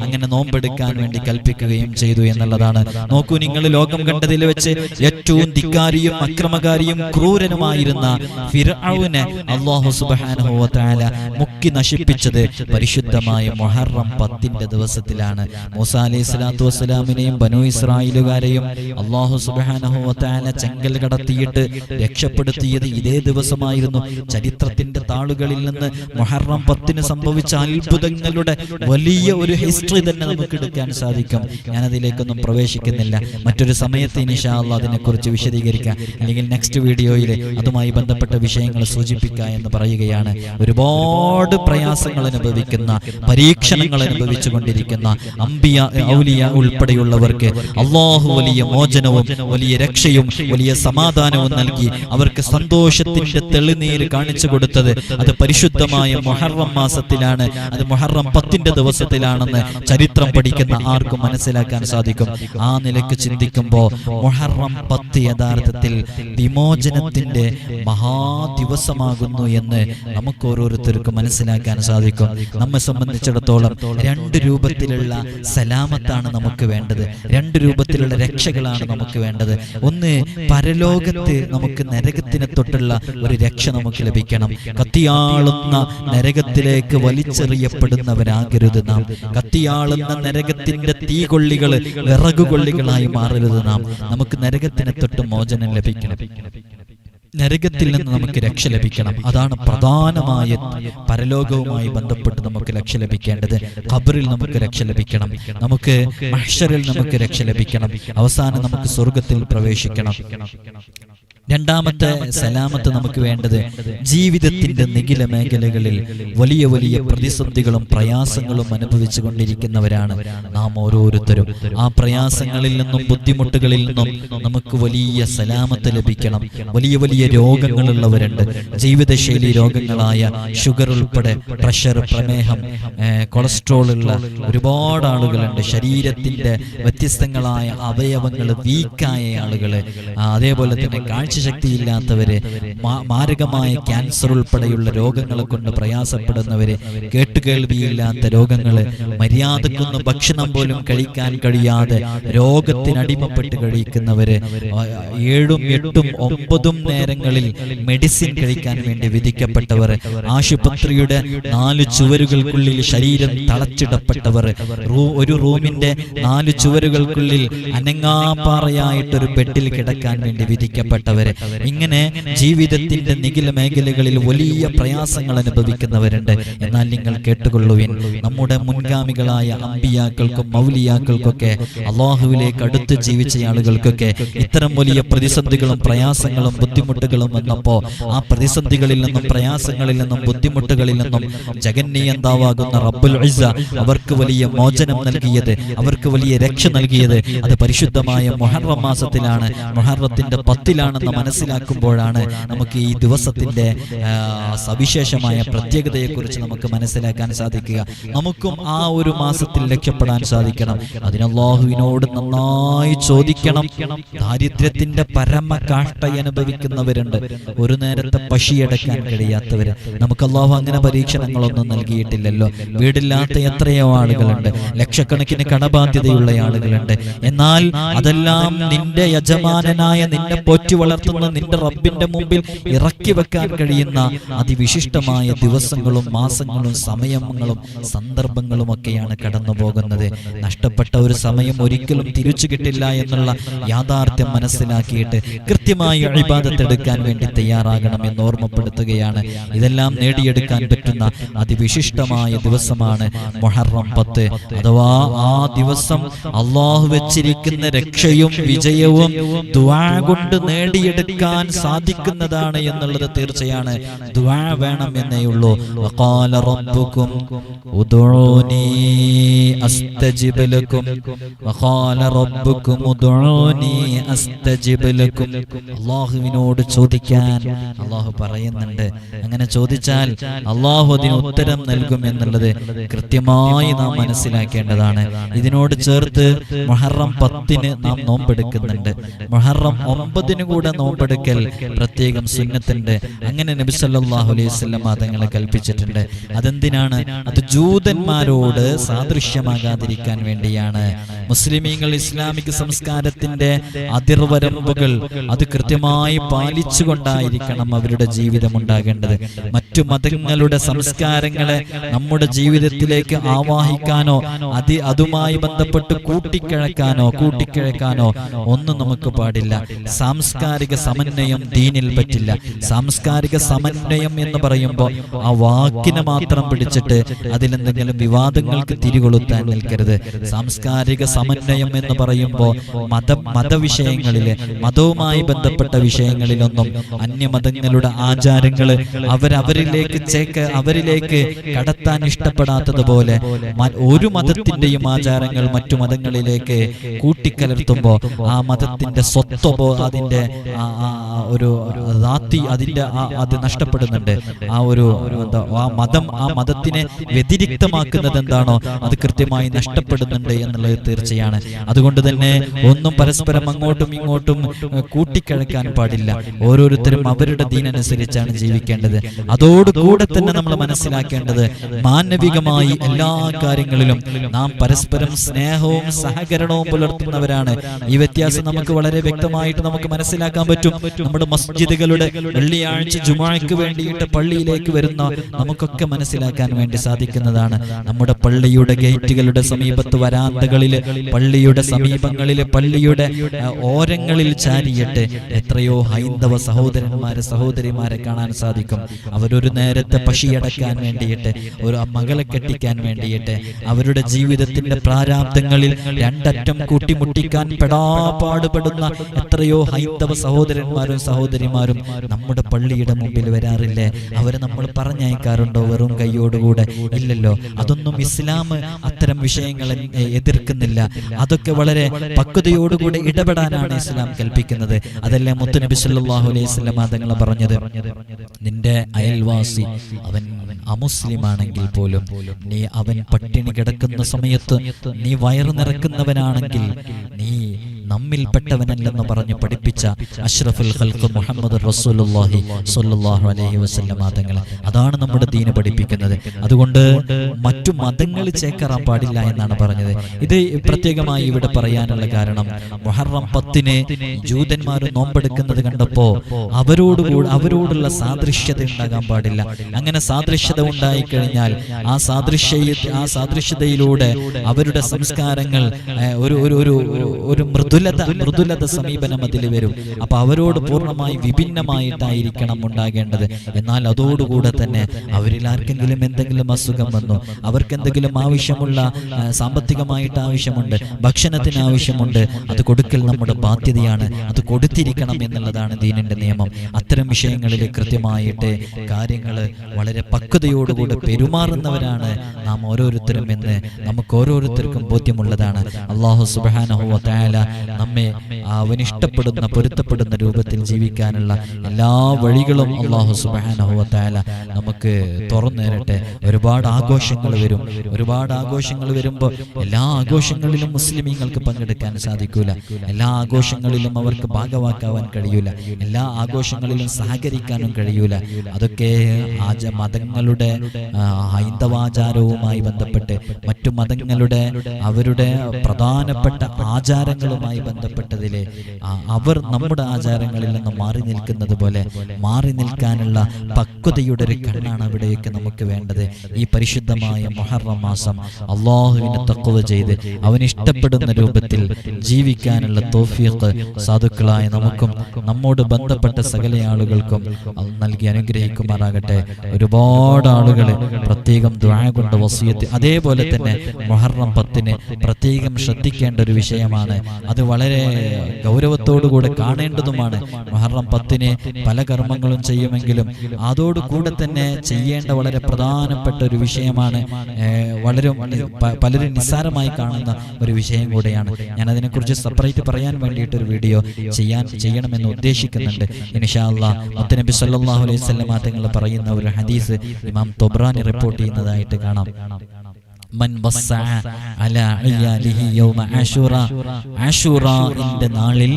അങ്ങനെ നോമ്പെടുക്കാൻ വേണ്ടി കൽപ്പിക്കുകയും ചെയ്തു എന്നുള്ളതാണ്. നോക്കൂ നിങ്ങൾ ലോകം കണ്ടതിൽ വെച്ച് ഏറ്റവും ധിക്കാരിയും അക്രമകാരിയും ക്രൂരനുമായിരുന്ന ഫിർഔനെ വ തആല മുക്കി നശിപ്പിച്ചത് പരിശുദ്ധമായ മുഹറം പത്തിന്റെ ദിവസത്തിലാണ്. മൂസ അലൈഹി സ്വലാത്തു വസ്സലാമിനെയും ബനു ഇസ്രായേലുകാരെയും അള്ളാഹു തആല ചെങ്കൽ കടത്തിയിട്ട് രക്ഷപ്പെടുത്തിയത് ഇതേ ദിവസമായിരുന്നു. ചരിത്രത്തിന്റെ താളുകളിൽ നിന്ന് മുഹറം പത്തിന് സംഭവിച്ച അത്ഭുതങ്ങളുടെ വലിയ ഒരു ഹിസ്റ്ററി തന്നെ നമുക്ക് എടുക്കാൻ സാധിക്കും. ഞാൻ അതിലേക്കൊന്നും പ്രവേശിക്കുന്നില്ല. മറ്റൊരു സമയത്ത് ഇനിഷാ അള്ളാഹ് അതിനെക്കുറിച്ച് വിശദീകരിക്കാം. അല്ലെങ്കിൽ നെക്സ്റ്റ് വീഡിയോയിൽ അതുമായി ബന്ധപ്പെട്ട വിഷയങ്ങൾ സൂചിപ്പിക്കുക എന്ന് പറയുകയാണ്. ഒരുപാട് പ്രയാസങ്ങൾ അനുഭവിക്കുന്ന പരീക്ഷണങ്ങൾ അനുഭവിച്ചു കൊണ്ടിരിക്കുന്ന അമ്പിയ ഔലിയ ഉൾപ്പെടെയുള്ളവർക്ക് അള്ളാഹു വലിയ മോചനവും വലിയ രക്ഷയും വലിയ സമാധാനവും നൽകി അവർക്ക് സന്തോഷത്തിന്റെ തെളിനീര് കാണിച്ചു കൊടുത്തത് അത് പരിശുദ്ധമായ മൊഹറം മാസത്തിലാണ്. അത് മൊഹറം പത്തിന്റെ ദിവസത്തിലാണെന്ന് ചരിത്രം പഠിക്കുന്ന ആർക്കും മനസ്സിലാക്കാൻ സാധിക്കും. ആ നിലയ്ക്ക് ചിന്തിക്കുമ്പോൾ മൊഹറം പത്ത് യഥാർത്ഥത്തിൽ വിമോചനത്തിന്റെ മഹാദിവസമാകുന്നു എന്ന് നമുക്ക് ഓരോരുത്തർക്കും മനസ്സിലാക്കാൻ സാധിക്കും. നമ്മെ സംബന്ധിച്ചിടത്തോളം രണ്ട് രൂപത്തിലുള്ള സലാമത്താണ് നമുക്ക് വേണ്ടത്. രണ്ട് രൂപത്തിലുള്ള രക്ഷകളാണ് നമുക്ക് വേണ്ടത്. ഒന്ന് പരലോകത്ത് നമുക്ക് നരകത്തിനെ തൊട്ടുള്ള ഒരു രക്ഷ നമുക്ക് ലഭിക്കണം. കത്തിയാളുന്ന നരകത്തിലേക്ക് വലിച്ചെറിയപ്പെടുന്നവരാകരുത് നാം. കത്തിയാളുന്ന നരകത്തിന്റെ തീകൊള്ളികൾ വിറകുകൊള്ളികളായി മാറരുത് നാം. നമുക്ക് നരകത്തിനെ തൊട്ട് മോചനം ലഭിക്കണം. നരകത്തിൽ നിന്ന് നമുക്ക് രക്ഷ ലഭിക്കണം. അതാണ് പ്രധാനമായ പരലോകവുമായി ബന്ധപ്പെട്ട് നമുക്ക് രക്ഷ ലഭിക്കേണ്ടത്. ഖബറിൽ നമുക്ക് രക്ഷ ലഭിക്കണം. നമുക്ക് മഹ്ഷറിൽ നമുക്ക് രക്ഷ ലഭിക്കണം. അവസാനം നമുക്ക് സ്വർഗത്തിൽ പ്രവേശിക്കണം. രണ്ടാമത്തെ സലാമത്ത് നമുക്ക് വേണ്ടത് ജീവിതത്തിന്റെ നിഖില മേഖലകളിൽ വലിയ വലിയ പ്രതിസന്ധികളും പ്രയാസങ്ങളും അനുഭവിച്ചു കൊണ്ടിരിക്കുന്നവരാണ് നാം ഓരോരുത്തരും ആ പ്രയാസങ്ങളിൽ നിന്നും ബുദ്ധിമുട്ടുകളിൽ നിന്നും നമുക്ക് വലിയ സലാമത്ത് ലഭിക്കണം. വലിയ വലിയ രോഗങ്ങളുള്ളവരുണ്ട്. ജീവിതശൈലി രോഗങ്ങളായ ഷുഗർ ഉൾപ്പെടെ പ്രഷർ പ്രമേഹം കൊളസ്ട്രോൾ ഉള്ള ഒരുപാട് ആളുകളുണ്ട്. ശരീരത്തിന്റെ വ്യത്യസ്തങ്ങളായ അവയവങ്ങൾ വീക്കായ ആളുകൾ അതേപോലെ തന്നെ കാഴ്ച കാഴ്ചശക്തിയില്ലാത്തവര് മാരകമായ ക്യാൻസർ ഉൾപ്പെടെയുള്ള രോഗങ്ങളെ കൊണ്ട് പ്രയാസപ്പെടുന്നവര് കേട്ടുകേൾവിയില്ലാത്ത രോഗങ്ങൾ മര്യാദക്കൊന്നും ഭക്ഷണം പോലും കഴിക്കാൻ കഴിയാതെ രോഗത്തിനടിമപ്പെട്ട് കഴിക്കുന്നവര് ഏഴും എട്ടും ഒമ്പതും നേരങ്ങളിൽ മെഡിസിൻ കഴിക്കാൻ വേണ്ടി വിധിക്കപ്പെട്ടവർ ആശുപത്രിയുടെ നാല് ചുവരുകൾക്കുള്ളിൽ ശരീരം തളച്ചിടപ്പെട്ടവർ ഒരു റൂമിന്റെ നാല് ചുവരുകൾക്കുള്ളിൽ അനങ്ങാപ്പാറയായിട്ടൊരു ബെഡിൽ കിടക്കാൻ വേണ്ടി വിധിക്കപ്പെട്ടവര് ഇങ്ങനെ ജീവിതത്തിന്റെ നിഖില മേഖലകളിൽ വലിയ പ്രയാസങ്ങൾ അനുഭവിക്കുന്നവരുണ്ട്. എന്നാൽ നിങ്ങൾ കേട്ടുകൊള്ളുവിൻ നമ്മുടെ മുൻഗാമികളായ അമ്പിയാക്കൾക്കും മൗലിയാക്കൾക്കൊക്കെ അള്ളാഹുവിലേക്ക് അടുത്ത് ജീവിച്ച ആളുകൾക്കൊക്കെ ഇത്തരം വലിയ പ്രതിസന്ധികളും പ്രയാസങ്ങളും ബുദ്ധിമുട്ടുകളും വന്നപ്പോ ആ പ്രതിസന്ധികളിൽ നിന്നും പ്രയാസങ്ങളിൽ നിന്നും ബുദ്ധിമുട്ടുകളിൽ നിന്നും ജഗന്നീയന്താവാകുന്ന റബ്ബുൽ അവർക്ക് വലിയ മോചനം നൽകിയത് അവർക്ക് വലിയ രക്ഷ നൽകിയത് അത് പരിശുദ്ധമായ മുഹറം മാസത്തിലാണ്. മുഹറത്തിന്റെ പത്തിലാണെന്ന് മനസ്സിലാക്കുമ്പോഴാണ് നമുക്ക് ഈ ദിവസത്തിന്റെ സവിശേഷമായ പ്രത്യേകതയെക്കുറിച്ച് നമുക്ക് മനസ്സിലാക്കാൻ സാധിക്കുക. നമുക്കും ആ ഒരു മാസത്തിൽ രക്ഷപ്പെടാൻ സാധിക്കണം അതിന് അള്ളാഹുവിനോട് നന്നായി ചോദിക്കണം. ദാരിദ്ര്യത്തിന്റെ പരമ കാഷ്ട അനുഭവിക്കുന്നവരുണ്ട്. ഒരു നേരത്തെ പശിയടക്കാൻ കഴിയാത്തവര്. നമുക്ക് അള്ളാഹു അങ്ങനെ പരീക്ഷണങ്ങളൊന്നും നൽകിയിട്ടില്ലല്ലോ. വീടില്ലാത്ത എത്രയോ ആളുകളുണ്ട്. ലക്ഷക്കണക്കിന് കടബാധ്യതയുള്ള ആളുകളുണ്ട്. എന്നാൽ അതെല്ലാം നിന്റെ യജമാനനായ നിന്നെ പോറ്റി വളർത്തുന്ന നിന്റെ റബ്ബിന്റെ മുമ്പിൽ ഇറക്കി വെക്കാൻ കഴിയുന്ന അതിവിശിഷ്ടമായ ദിവസങ്ങളും മാസങ്ങളും സമയങ്ങളും സന്ദർഭങ്ങളും ഒക്കെയാണ് കടന്നു പോകുന്നത് നഷ്ടപ്പെട്ട ഒരു സമയം ഒരിക്കലും തിരിച്ചു കിട്ടില്ല എന്നുള്ള യാഥാർത്ഥ്യം മനസ്സിലാക്കിയിട്ട് കൃത്യമായി അഴിബാദത്തെടുക്കാൻ വേണ്ടി തയ്യാറാകണം എന്ന് ഓർമ്മപ്പെടുത്തുകയാണ്. ഇതെല്ലാം നേടിയെടുക്കാൻ പറ്റുന്ന അതിവിശിഷ്ടമായ ദിവസമാണ് മൊഹറം പത്ത്. അഥവാ ആ ദിവസം അള്ളാഹു വെച്ചിരിക്കുന്ന രക്ഷയും വിജയവും ദ്വാ കൊണ്ട് നേടിയെടുക്കാൻ സാധിക്കുന്നതാണ് എന്നുള്ളത് തീർച്ചയാണ്. ദ്വാ വേണം എന്നേ ഉള്ളൂ. ലക്കും വഖാല റബ്ബുക്കും ഉദ്ഊനി അസ്തജിബ് ലക്കും അല്ലാഹുവിനോട് ചോദിക്കാൻ അള്ളാഹു പറയുന്നുണ്ട്. അങ്ങനെ ചോദിച്ചാൽ അള്ളാഹു അതിന് ഉത്തരം നൽകും എന്നുള്ളത് കൃത്യമായി നാം മനസ്സിലാക്കേണ്ടതാണ്. ഇതിനോട് ചേർത്ത് മൊഹറം പത്തിന് നാം നോമ്പെടുക്കുന്നുണ്ട്. മൊഹറം ഒമ്പതിന് കൂടെ നോമ്പെടുക്കൽ പ്രത്യേകം സുന്നത്തുണ്ട്. അങ്ങനെ നബി സല്ലല്ലാഹു അലൈഹി വസല്ലം തങ്ങളെ കൽപ്പിച്ചിട്ടുണ്ട്. അതെന്തിനാണ്? അത് ജൂതന്മാരോട് സാദൃശ്യമാകാതിരിക്കാൻ വേണ്ടിയാണ്. മുസ്ലിമീങ്ങൾ ഇസ്ലാമിക സംസ്കാരത്തിന്റെ അതിർവരമ്പുകൾ അത് കൃത്യമായി പാലിച്ചുകൊണ്ടായിരിക്കണം അവരുടെ ജീവിതം ഉണ്ടാകേണ്ടത്. മറ്റു മതങ്ങളുടെ സംസ്കാരങ്ങളെ നമ്മുടെ ജീവിതത്തിലേക്ക് ആവാഹിക്കാനോ അതി അതുമായി ബന്ധപ്പെട്ട് കൂട്ടിക്കിഴക്കാനോ കൂട്ടിക്കിഴക്കാനോ ഒന്നും നമുക്ക് പാടില്ല. സാംസ്കാരിക സമന്വയം ദീനിൽ പറ്റില്ല. സാംസ്കാരിക സമന്വയം എന്ന് പറയുമ്പോൾ ആ വാക്കിനെ മാത്രം പിടിച്ചിട്ട് അതിലെന്തെങ്കിലും വിവാദങ്ങൾക്ക് തിരികൊളുത്താൻ നിൽക്കരുത്. സാംസ്കാരിക സമന്വയം എന്ന് പറയുമ്പോൾ മത മതവിഷയങ്ങളിൽ മതവുമായി ബന്ധപ്പെട്ട വിഷയങ്ങളിലൊന്നും അന്യമതങ്ങളുടെ ആചാരങ്ങൾ അവരവരിലേക്ക് ചേക്ക് അവരിലേക്ക് കടത്താൻ ഇഷ്ടപ്പെടാത്തതുപോലെ ഒരു മതത്തിന്റെയും ആചാരങ്ങൾ മറ്റു മതങ്ങളിലേക്ക് കൂട്ടിക്കലർത്തുമ്പോൾ ആ മതത്തിന്റെ സ്വത്വബോ അതിന്റെ ഒരു ദാത്തി അതിന്റെ അത് നഷ്ടപ്പെടുന്നുണ്ട്. ആ ഒരു ആ മതം ആ മതത്തിനെ വ്യതിരിക്തമാക്കുന്നത് എന്താണോ അത് കൃത്യമായി നഷ്ടപ്പെടുന്നുണ്ട് എന്നുള്ളത് തീർച്ചയാണ്. അതുകൊണ്ട് തന്നെ ഒന്നും പരസ്പരം അങ്ങോട്ടും ഇങ്ങോട്ടും കൂട്ടിക്കഴക്കാൻ പാടില്ല. ഓരോരുത്തരും അവരുടെ ദീനനുസരിച്ചാണ് ജീവിക്കേണ്ടത്. അതോടുകൂടെ തന്നെ നമ്മൾ മനസ്സിലാക്കേണ്ടത് മാനവികമായി എല്ലാ കാര്യങ്ങളിലും നാം പരസ്പരം സ്നേഹവും സഹകരണവും പുലർത്തുന്നവരാണ്. ഈ വ്യത്യാസം നമുക്ക് വളരെ വ്യക്തമായിട്ട് നമുക്ക് മനസ്സിലാക്കാൻ പറ്റും. നമ്മുടെ മസ്ജിദുകളുടെ വെള്ളിയാഴ്ച ജുമാക്ക് വേണ്ടിയിട്ട് പള്ളിയിലേക്ക് വരുന്ന നമുക്കൊക്കെ മനസ്സിലാക്കാൻ വേണ്ടി സാധിക്കുന്നതാണ്. നമ്മുടെ പള്ളിയുടെ ഗേറ്റുകളുടെ സമീപത്ത് വരാന്തകളിൽ പള്ളിയുടെ സമീപങ്ങളിൽ പള്ളിയുടെ ഓരങ്ങളിൽ ചാരിയിട്ട് എത്രയോ ഹൈന്ദവ സഹോദരന്മാരെ സഹോദരിമാരെ കാണാൻ സാധിക്കും. അവരൊരു നേരത്തെ പശിയടക്കാൻ വേണ്ടിയിട്ട് ഒരു മകളെ കെട്ടിക്കാൻ വേണ്ടിയിട്ട് അവരുടെ ജീവിതത്തിന്റെ പ്രാരാബ്ദങ്ങളിൽ രണ്ടറ്റം കൂട്ടിമുട്ടിക്കാൻ പെടാപാടുപെടുന്ന എത്രയോ ഹൈന്ദവ സഹോദരന്മാരും സഹോദരിമാരും നമ്മുടെ പള്ളിയുടെ മുമ്പിൽ വരാറില്ലേ? അവരെ നമ്മൾ പറഞ്ഞയക്കാറുണ്ടോ? വെറും കൈയോടുകൂടെ ഇല്ലല്ലോ. അതൊന്നും ഇസ്ലാം അത്തരം വിഷയങ്ങളെ എ- എതിർക്കുന്നില്ല. അതൊക്കെ വളരെ പക്വതയോടുകൂടി ഇടപെടാനാണ് ഇസ്ലാം കൽപ്പിക്കുന്നത്. അതല്ലേ മുത്തുനബി സല്ലാഹു അലൈഹി വസല്ലം തങ്ങൾ പറഞ്ഞത് നിന്റെ അയൽവാസി അവൻ അമുസ്ലിമാണെങ്കിൽ പോലും നീ അവൻ പട്ടിണി കിടക്കുന്ന സമയത്ത് നീ വയറു നിറക്കുന്നവനാണെങ്കിൽ നീ നമ്മിൽപ്പെട്ടവനല്ലെന്ന് പറഞ്ഞ് പഠിപ്പിച്ച അഷ്റഫുൽ ഖൽഖ് മുഹമ്മദ് റസൂലുള്ളാഹി സ്വല്ലല്ലാഹു അലൈഹി വസല്ലം മതങ്ങൾ അതാണ് നമ്മുടെ ദീന പഠിപ്പിക്കുന്നത്. അതുകൊണ്ട് മറ്റു മതങ്ങൾ ചേക്കറാൻ പാടില്ല എന്നാണ് പറഞ്ഞത്. ഇത് പ്രത്യേകമായി ഇവിടെ പറയാനുള്ള കാരണം മുഹറം പത്തിന് ജൂതന്മാർ നോമ്പെടുക്കുന്നത് കണ്ടപ്പോ അവരോട് അവരോടുള്ള സാദൃശ്യത ഉണ്ടാകാൻ പാടില്ല. അങ്ങനെ സാദൃശ്യത ഉണ്ടായി കഴിഞ്ഞാൽ ആ സാദൃശ്യ ആ സാദൃശ്യതയിലൂടെ അവരുടെ സംസ്കാരങ്ങൾ ഒരു ഒരു ഒരു ഒരു മൃദുലത മൃദുലത സമീപനം അതിൽ വരും. അപ്പൊ അവരോട് പൂർണമായി വിഭിന്നമായിട്ടായിരിക്കണം ഉണ്ടാകേണ്ടത്. എന്നാൽ അതോടുകൂടെ തന്നെ അവരിൽ ആർക്കെങ്കിലും എന്തെങ്കിലും അസുഖം വന്നു. അവർക്ക് എന്തെങ്കിലും ആവശ്യമുള്ള സാമ്പത്തികമായിട്ട് ആവശ്യമുണ്ട് ഭക്ഷണത്തിന് ആവശ്യമുണ്ട് അത് കൊടുക്കൽ നമ്മുടെ ബാധ്യതയാണ്. അത് കൊടുത്തിരിക്കണം എന്നുള്ളതാണ് ദീനിന്റെ നിയമം. അത്തരം വിഷയങ്ങളിൽ കൃത്യമായിട്ട് കാര്യങ്ങൾ വളരെ പക്വതയോടുകൂടെ പെരുമാറുന്നവരാണ്. നാം ഓരോരുത്തരും എന്ന് നമുക്ക് ഓരോരുത്തർക്കും ബോധ്യമുള്ളതാണ്. അള്ളാഹു സുബാനഹുവ തയാല നമ്മെ അവൻ ഇഷ്ടപ്പെടുന്ന പൊരുത്തപ്പെടുന്ന രൂപത്തിൽ ജീവിക്കാനുള്ള എല്ലാ വഴികളും അള്ളാഹു സുബാനഹുവ തയാല നമുക്ക് തുറന്നു തരട്ടെ ഒരുപാട് ആഘോഷങ്ങൾ വരും. ഒരുപാട് ആഘോഷങ്ങൾ വരുമ്പോൾ എല്ലാ ആഘോഷങ്ങളിലും മുസ്ലിമീങ്ങൾക്ക് പങ്കെടുക്കാൻ സാധിക്കൂല. എല്ലാ ആഘോഷങ്ങളിലും അവർക്ക് ഭാഗവാക്കാവാൻ കഴിയൂല. എല്ലാ ആഘോഷങ്ങളിലും സഹകരിക്കാനും കഴിയൂല. അതൊക്കെ ആച മതങ്ങളുടെ ഹൈന്ദവാചാരവുമായി ബന്ധപ്പെട്ട് മറ്റു മതങ്ങളുടെ അവരുടെ പ്രധാനപ്പെട്ട ആചാരങ്ങളുമായി ബന്ധപ്പെട്ടതിലെ ബന്ധപ്പെട്ടതിൽ അവർ നമ്മുടെ ആചാരങ്ങളിൽ നിന്ന് മാറി നിൽക്കുന്നത് പോലെ മാറി നിൽക്കാനുള്ള പക്വതയുടെ ഒരു കണ്ണാണ് അവിടെയൊക്കെ നമുക്ക് വേണ്ടത്. ഈ പരിശുദ്ധമായ മൊഹറം മാസം അള്ളാഹുവിനെ തക്കവ ചെയ്ത് അവൻ ഇഷ്ടപ്പെടുന്ന രൂപത്തിൽ ജീവിക്കാനുള്ള തോഫിയത്ത് സാധുക്കളായ നമുക്കും നമ്മോട് ബന്ധപ്പെട്ട സകല ആളുകൾക്കും നൽകി അനുഗ്രഹിക്കുമാറാകട്ടെ. ഒരുപാട് ആളുകൾ പ്രത്യേകം ദ്വാ കൊണ്ട് വസീയത്ത് അതേപോലെ തന്നെ മൊഹറം പത്തിന് പ്രത്യേകം ശ്രദ്ധിക്കേണ്ട ഒരു വിഷയമാണ്. അത് വളരെ ഗൗരവത്തോടുകൂടെ കാണേണ്ടതുമാണ്. മുഹറം പത്തിന് പല കർമ്മങ്ങളും ചെയ്യുമെങ്കിലും അതോടുകൂടെ തന്നെ ചെയ്യേണ്ട വളരെ പ്രധാനപ്പെട്ട ഒരു വിഷയമാണ് വളരെ പലരും നിസ്സാരമായി കാണുന്ന ഒരു വിഷയം കൂടെയാണ്. ഞാൻ അതിനെക്കുറിച്ച് സെപ്പറേറ്റ് പറയാൻ വേണ്ടിയിട്ട് ഒരു വീഡിയോ ചെയ്യാൻ ചെയ്യണമെന്ന് ഉദ്ദേശിക്കുന്നുണ്ട്. ഇൻഷാല്ല മുത്തനബി സല്ലല്ലാഹു അലൈഹി വസല്ലം തങ്ങൾ പറയുന്ന ഒരു ഹദീസ് ഇമാം തൊബ്രാനി റിപ്പോർട്ട് ചെയ്യുന്നതായിട്ട് കാണാം. ആശൂറയുടെ നാളിൽ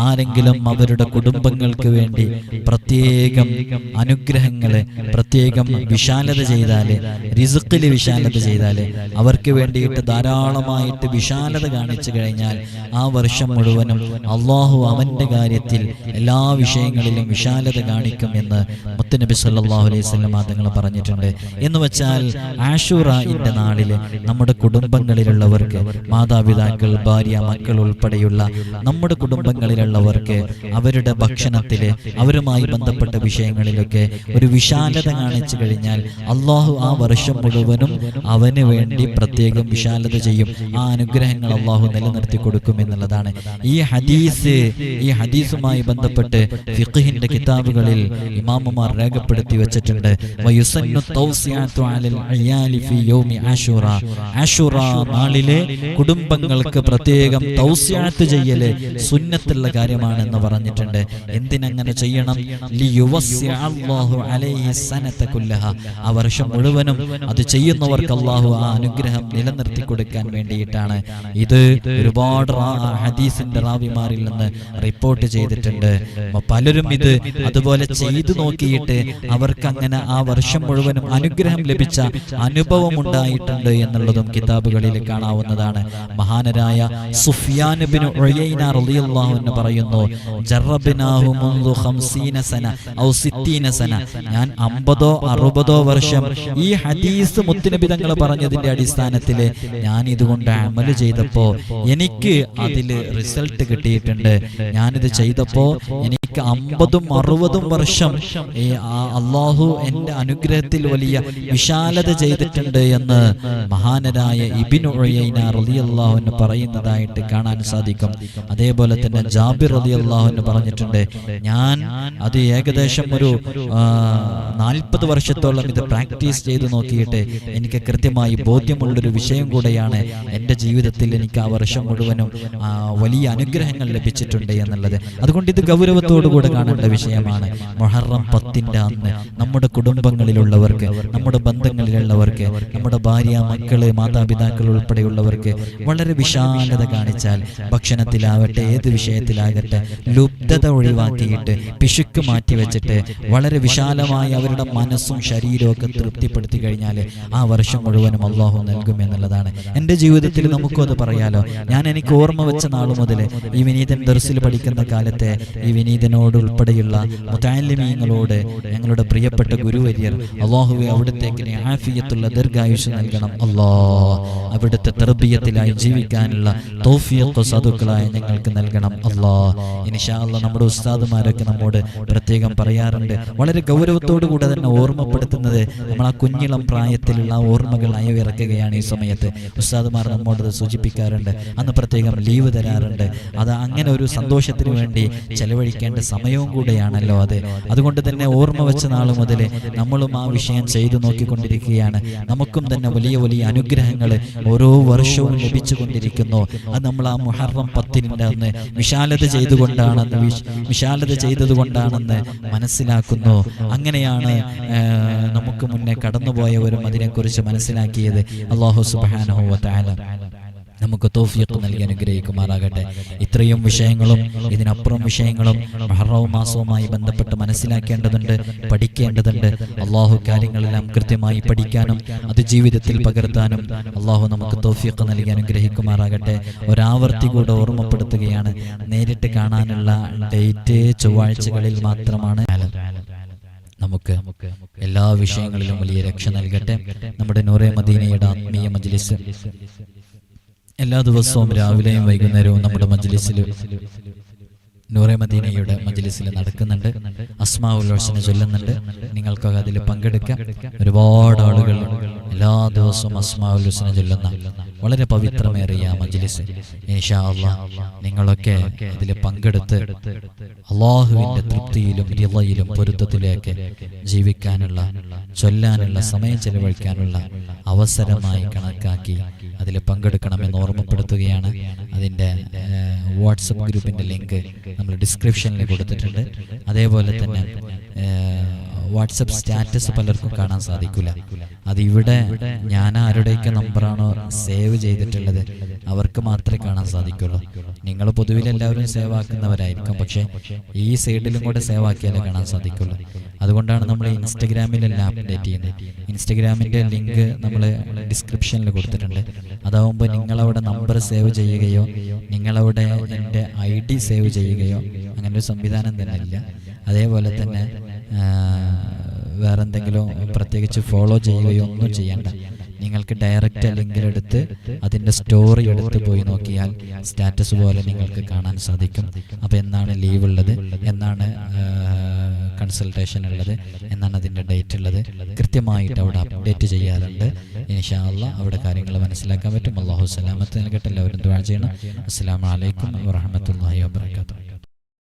ആരെങ്കിലും അവരുടെ കുടുംബങ്ങൾക്ക് വേണ്ടി പ്രത്യേകം അനുഗ്രഹങ്ങളെ പ്രത്യേകം വിശാലത ചെയ്താൽ റിസുക്കിൽ വിശാലത ചെയ്താൽ അവർക്ക് വേണ്ടിയിട്ട് ധാരാളമായിട്ട് വിശാലത കാണിച്ചു കഴിഞ്ഞാൽ ആ വർഷം മുഴുവനും അള്ളാഹു അവന്റെ കാര്യത്തിൽ എല്ലാ വിഷയങ്ങളിലും വിശാലത കാണിക്കും എന്ന് മുത്തനബി സല്ലാഹു അലൈഹി വസല്ലം തങ്ങൾ പറഞ്ഞിട്ടുണ്ട്. എന്ന് വെച്ചാൽ ആഷൂറയുടെ നാളിൽ നമ്മുടെ കുടുംബങ്ങളിലുള്ളവർക്ക് മാതാപിതാക്കൾ ഭാര്യ മക്കൾ ഉൾപ്പെടെയുള്ള നമ്മുടെ കുടുംബങ്ങളിലുള്ളവർക്ക് അവരുടെ ഭക്ഷണത്തിൽ അവരുമായി ബന്ധപ്പെട്ട വിഷയങ്ങളിലൊക്കെ ഒരു വിശാലത കാണിച്ചു കഴിഞ്ഞാൽ അള്ളാഹു ആ വർഷം മുഴുവനും അവന് വേണ്ടി പ്രത്യേകം വിശാലത ചെയ്യും. ആ അനുഗ്രഹങ്ങൾ അള്ളാഹു നിലനിർത്തി കൊടുക്കും എന്നുള്ളതാണ്. ഈ ഹദീസ് ഈ ഹദീസുമായി ബന്ധപ്പെട്ട് ഫിഖഹിന്റെ കിതാബുകളിൽ ഇമാമുമാർ രേഖപ്പെടുത്തി വെച്ചിട്ടുണ്ട്. ആശൂറ നാളിലെ കുടുംബങ്ങൾക്ക് പ്രത്യേകം തൗസ്യാത്ത് ചെയ്യൽ സുന്നത്തുള്ള കാര്യമാണെന്ന് പറഞ്ഞിട്ടുണ്ട്. എന്തിനങ്ങനെ ചെയ്യണം? ആ വർഷം മുഴുവനും അത് ചെയ്യുന്നവർക്ക് അള്ളാഹു ആ അനുഗ്രഹം നിലനിർത്തി കൊടുക്കാൻ വേണ്ടിയിട്ടാണ്. ഇത് ഒരുപാട് ഹദീസിന്റെ റാവിമാരിൽ നിന്ന് റിപ്പോർട്ട് ചെയ്തിട്ടുണ്ട്. പലരും ഇത് അതുപോലെ ചെയ്തു നോക്കിയിട്ട് അവർക്ക് അങ്ങനെ ആ വർഷം മുഴുവനും അനുഗ്രഹം ലഭിച്ച അനുഭവം എന്നുള്ളതും കിതാബുകളിൽ കാണാവുന്നതാണ്. മഹാനരായ സുഫിയാൻ റളിയല്ലാഹു പറയുന്നു ജറബ്നാഹു മുൻദു ഖംസീന സന ഔ സിത്തീന സന. ഞാൻ അമ്പതോ അറുപതോ വർഷം ഈ ഹദീസ് മുത്തുനബി തങ്ങൾ പറഞ്ഞതിന്റെ അടിസ്ഥാനത്തിൽ ഞാൻ ഇതുകൊണ്ട് അമൽ ചെയ്തപ്പോ എനിക്ക് അതിൽ റിസൾട്ട് കിട്ടിയിട്ടുണ്ട്. ഞാനിത് ചെയ്തപ്പോ എനിക്ക് അമ്പതും അറുപതും വർഷം അള്ളാഹു എന്റെ അനുഗ്രഹത്തിൽ വലിയ വിശാലത ചെയ്തിട്ടുണ്ട് എന്ന് മഹാനരായ ഇബിൻ റളിയല്ലാഹു റളിയല്ലാഹുവിന് പറയുന്നതായിട്ട് കാണാൻ സാധിക്കും. അതേപോലെ തന്നെ ജാബിർ റളിയല്ലാഹുവിന് പറഞ്ഞിട്ടുണ്ട് ഞാൻ അത് ഏകദേശം ഒരു നാൽപ്പത് വർഷത്തോളം ഇത് പ്രാക്ടീസ് ചെയ്ത് നോക്കിയിട്ട് എനിക്ക് കൃത്യമായി ബോധ്യമുള്ളൊരു വിഷയം കൂടെയാണ് എന്റെ ജീവിതത്തിൽ എനിക്ക് ആ വർഷം മുഴുവനും വലിയ അനുഗ്രഹങ്ങൾ ലഭിച്ചിട്ടുണ്ട് എന്നുള്ളത്. അതുകൊണ്ട് ഇത് ഗൗരവത്തോടുകൂടെ കാണേണ്ട വിഷയമാണ്. മൊഹറം പത്തിന്റെ അന്ന് നമ്മുടെ കുടുംബങ്ങളിലുള്ളവർക്ക് നമ്മുടെ ബന്ധങ്ങളിലുള്ളവർക്ക് നമ്മുടെ ഭാര്യ മക്കൾ മാതാപിതാക്കൾ ഉൾപ്പെടെയുള്ളവർക്ക് വളരെ വിശാലത കാണിച്ചാൽ ഭക്ഷണത്തിലാവട്ടെ ഏത് വിഷയത്തിലാകട്ടെ ലുബ്ധത ഒഴിവാക്കിയിട്ട് പിശുക്ക് മാറ്റിവെച്ചിട്ട് വളരെ വിശാലമായി അവരുടെ മനസ്സും ശരീരവും ഒക്കെ തൃപ്തിപ്പെടുത്തി കഴിഞ്ഞാൽ ആ വർഷം മുഴുവനും അള്ളാഹു നൽകും എന്നുള്ളതാണ്. എന്റെ ജീവിതത്തിൽ നമുക്കും അത് പറയാലോ. ഞാൻ എനിക്ക് ഓർമ്മ വെച്ച നാൾ മുതൽ ഈ വിനീതൻ ദർസിൽ പഠിക്കുന്ന കാലത്തെ ഈ വിനീതനോട് ഉൾപ്പെടെയുള്ള മുത്താലിമീങ്ങളോട് ഞങ്ങളുടെ പ്രിയപ്പെട്ട ഗുരുവര്യർ അള്ളാഹുവെ അവിടുത്തേക്കിനെ ആഫിയത്തുള്ള ദീർഘായുഷ് നൽകണം. അല്ലാ അവിടുത്തെ തെർബിയത്തിലായി ജീവിക്കാനുള്ള തോഫിയൊക്കെ സാധുക്കളായി ഞങ്ങൾക്ക് നൽകണം. അല്ലാ ഇനിഷാല്ല നമ്മുടെ ഉസ്താദുമാരൊക്കെ നമ്മോട് പ്രത്യേകം പറയാറുണ്ട്. വളരെ ഗൗരവത്തോടു കൂടെ തന്നെ ഓർമ്മപ്പെടുത്തുന്നത് നമ്മൾ ആ കുഞ്ഞിളം പ്രായത്തിലുള്ള ഓർമ്മകൾ അയവിറക്കുകയാണ് ഈ സമയത്ത്. ഉസ്താദുമാർ നമ്മോട് സൂചിപ്പിക്കാറുണ്ട്. അന്ന് പ്രത്യേകം ലീവ് തരാറുണ്ട്. അത് അങ്ങനെ ഒരു സന്തോഷത്തിന് വേണ്ടി ചെലവഴിക്കേണ്ട സമയവും കൂടെയാണല്ലോ അത്. അതുകൊണ്ട് തന്നെ ഓർമ്മ വെച്ച നാൾ മുതൽ നമ്മളും ആ വിഷയം ചെയ്തു നോക്കിക്കൊണ്ടിരിക്കുകയാണ്. നമുക്കും തന്നെ വലിയ വലിയ അനുഗ്രഹങ്ങൾ ഓരോ വർഷവും ലഭിച്ചുകൊണ്ടിരിക്കുന്നു. അത് നമ്മൾ ആ മുഹറം പത്തിനിന്റെ അന്ന് വിശാലത ചെയ്തുകൊണ്ടാണെന്ന് വിശ്- വിശാലത ചെയ്തതുകൊണ്ടാണെന്ന് മനസ്സിലാക്കുന്നു. അങ്ങനെയാണ് നമുക്ക് മുന്നേ കടന്നുപോയവരും അതിനെക്കുറിച്ച് മനസ്സിലാക്കിയത്. അള്ളാഹു സുബാനഹു വത്താല നമുക്ക് തോഫിയത്ത് നൽകി അനുഗ്രഹിക്കുമാറാകട്ടെ. ഇത്രയും വിഷയങ്ങളും ഇതിനപ്പുറം വിഷയങ്ങളും മഹറവും മാസവുമായി ബന്ധപ്പെട്ട് മനസ്സിലാക്കേണ്ടതുണ്ട് പഠിക്കേണ്ടതുണ്ട്. അള്ളാഹു കാര്യങ്ങളെല്ലാം കൃത്യമായി പഠിക്കാനും അത് ജീവിതത്തിൽ പകർത്താനും അള്ളാഹു നമുക്ക് തോഫിയത്ത് നൽകി അനുഗ്രഹിക്കുമാറാകട്ടെ. ഒരാവർത്തി കൂടെ ഓർമ്മപ്പെടുത്തുകയാണ്. നേരിട്ട് കാണാനുള്ള ഡേറ്റ് ചൊവ്വാഴ്ചകളിൽ മാത്രമാണ്. നമുക്ക് എല്ലാ വിഷയങ്ങളിലും വലിയ രക്ഷ നൽകട്ടെ. നമ്മുടെ നൂറെ മദീനയുടെ ആത്മീയ മജ്ലിസ്. എല്ലാ ദിവസവും രാവിലെയും വൈകുന്നേരവും നമ്മുടെ മജ്ലിസിൽ നൂറെ മദീനയുടെ മജ്ലിസിൽ നടക്കുന്നുണ്ട്. അസ്മാ ഉല്ലോഷന് ചൊല്ലുന്നുണ്ട്. നിങ്ങൾക്കൊക്കെ അതിൽ പങ്കെടുക്കാം. ഒരുപാട് ആളുകൾ എല്ലാ ദിവസവും അസ്മാ ഉല്ലോസന ചൊല്ലുന്ന വളരെ പവിത്രമേറിയ മജ്ലിസ്. ഇൻഷാ നിങ്ങളൊക്കെ ഇതിൽ പങ്കെടുത്ത് അള്ളാഹുവിന്റെ തൃപ്തിയിലും ഇളയിലും പൊരുത്തത്തിലേക്ക് ജീവിക്കാനുള്ള ചൊല്ലാനുള്ള സമയം ചെലവഴിക്കാനുള്ള അവസരമായി കണക്കാക്കി അതിൽ പങ്കെടുക്കണമെന്ന് ഓർമ്മപ്പെടുത്തുകയാണ്. അതിന്റെ വാട്സപ്പ് ഗ്രൂപ്പിന്റെ ലിങ്ക് നമ്മൾ ഡിസ്ക്രിപ്ഷനിൽ കൊടുത്തിട്ടുണ്ട്. അതേപോലെ തന്നെ വാട്സപ്പ് സ്റ്റാറ്റസ് പലർക്കും കാണാൻ സാധിക്കില്ല അത് ഇവിടെ ഞാൻ ആരുടെയൊക്കെ നമ്പറാണോ സേവ് ചെയ്തിട്ടുള്ളത് അവർക്ക് മാത്രമേ കാണാൻ സാധിക്കുള്ളൂ. നിങ്ങൾ പൊതുവിൽ എല്ലാവരും സേവ് ആക്കുന്നവരായിരിക്കും പക്ഷേ ഈ സൈഡിലും കൂടെ സേവ് ആക്കിയാലേ കാണാൻ സാധിക്കുള്ളൂ. അതുകൊണ്ടാണ് നമ്മൾ ഇൻസ്റ്റഗ്രാമിലെല്ലാം അപ്ഡേറ്റ് ചെയ്യുന്നത്. ഇൻസ്റ്റഗ്രാമിന്റെ ലിങ്ക് നമ്മൾ ഡിസ്ക്രിപ്ഷനിൽ കൊടുത്തിട്ടുണ്ട്. അതാവുമ്പോൾ നിങ്ങളവിടെ നമ്പർ സേവ് ചെയ്യുകയോ നിങ്ങളവിടെ എന്റെ ഐ ഡി സേവ് ചെയ്യുകയോ അങ്ങനെ ഒരു സംവിധാനം തന്നെ ഇല്ല അതേപോലെ തന്നെ ആ, വേറെന്തെങ്കിലും പ്രത്യേകിച്ച് ഫോളോ ചെയ്യുകയോ ഒന്നും ചെയ്യേണ്ട. നിങ്ങൾക്ക് ഡയറക്റ്റ് ലിങ്കിൽ എടുത്ത് അതിന്റെ സ്റ്റോറി എടുത്ത് പോയി നോക്കിയാൽ സ്റ്റാറ്റസ് പോലെ നിങ്ങൾക്ക് കാണാൻ സാധിക്കും. അപ്പോൾ എന്നാണ് ലീവ് ഉള്ളത്? എന്നാണ് കൺസൾട്ടേഷൻ ഉള്ളത്? എന്നാണ് അതിന്റെ ഡേറ്റ് ഉള്ളത്? കൃത്യമായിട്ട് അവിടെ അപ്ഡേറ്റ് ചെയ്യാറുണ്ട്. ഇൻഷാല്ല അവിടെ കാര്യങ്ങൾ മനസ്സിലാക്കാൻ പറ്റും. അള്ളാഹു സലാമത്ത് നൽകട്ടെ. എല്ലാവരും ദ്വാ ചെയ്യണം. അസ്സാം വലൈക്കും വാഹമത്തല്ലാഹി വാബർക്കാത്തു